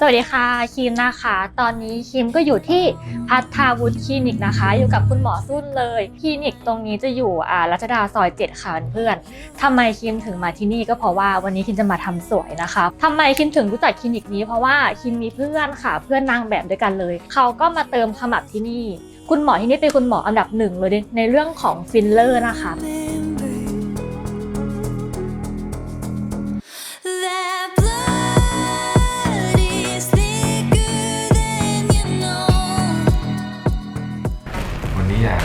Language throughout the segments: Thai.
สวัสดีค่ะคิมนะคะ ตอนนี้คิมก็อยู่ที่พัทาวุฒิคลินิกนะคะ อยู่กับคุณหมอซุ่นเลยคลินิกตรงนี้จะอยู่อ่ารัชดาซอย7ค่ะเพื่อนทำไมคิมถึงมาที่นี่ก็เพราะว่าวันนี้คิมจะมาทำสวยนะคะทำไมคิมถึงรู้จักคลินิกนี้เพราะว่าคิมมีเพื่อนค่ะ เพื่อนนางแบบด้วยกันเลย เขาก็มาเติมขมับที่นี่ คุณหมอที่นี่เป็นคุณหมออันดับหนึ่งเลยในเรื่องของฟิลเลอร์นะคะ นนี้อยาก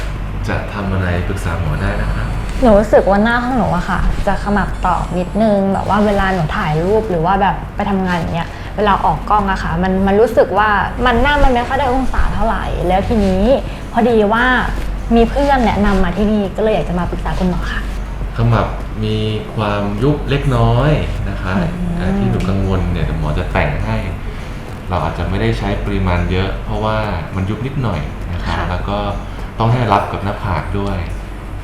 จะทำอะไรปรึกษาหมอได้นะครับ หนูรู้สึกว่าหน้าของหนูอะค่ะ จะขมับตอบนิดนึงแบบว่าเวลาหนูถ่ายรูปหรือว่าแบบไปทำงานอย่างเงี้ยเวลาออกกล้องอะค่ะ มันมันรู้สึกว่ามันหน้ามันไม่ค่อยได้องศาเท่าไหร่ แล้วทีนี้พอดีว่ามีเพื่อนแนะนำมาที่นี่ก็เลยอยากจะมาปรึกษาคุณหมอค่ะ ขมับมีความยุบเล็กน้อยนะคะเอ่อที่หนูกังวลเนี่ยเดี๋ยวหมอจะแต่งให้ เราอาจจะไม่ได้ใช้ปริมาณเยอะ เพราะว่ามันยุบนิดหน่อยนะคะ ค่ะ แล้วก็ ต้องให้รับกับหน้าผากด้วย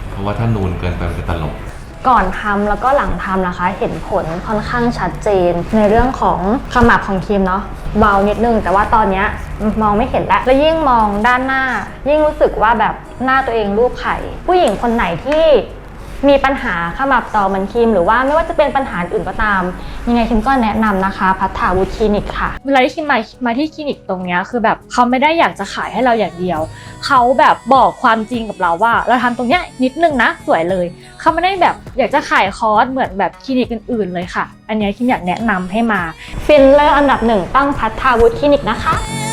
เพราะว่าถ้านูนเกินไปมันจะตลก ก่อนทำแล้วก็หลังทำนะคะ เห็นผลค่อนข้างชัดเจน ในเรื่องของขมับของครีมเนาะเบานิดนึง แต่ว่าตอนเนี้ยมองไม่เห็นแล้วแล้วยิ่งมองด้านหน้า ยิ่งรู้สึกว่าแบบหน้าตัวเองรูปไข่ ผู้หญิงคนไหนที่ มีปัญหาขมับต่อเหมือนครีมหรือว่าไม่ว่าจะเป็นปัญหาอื่นก็ตาม ยังไงคิมก็แนะนำนะคะ พัฒนาวุฒิคลินิกค่ะ เวลาที่คิมมามาที่คลินิกตรงเนี้ยคือแบบเขาไม่ได้อยากจะขายให้เราอย่างเดียว เขาแบบบอกความจริงกับเราว่า เราทำตรงเนี้ยนิดนึงนะสวยเลย เขาไม่ได้แบบอยากจะขายคอร์สเหมือนแบบคลินิกอื่นๆเลยค่ะ อันเนี้ยคิมอยากแนะนำให้มา ฟิลเลอร์อันดับหนึ่งต้องพัฒนาวุฒิคลินิกนะคะ And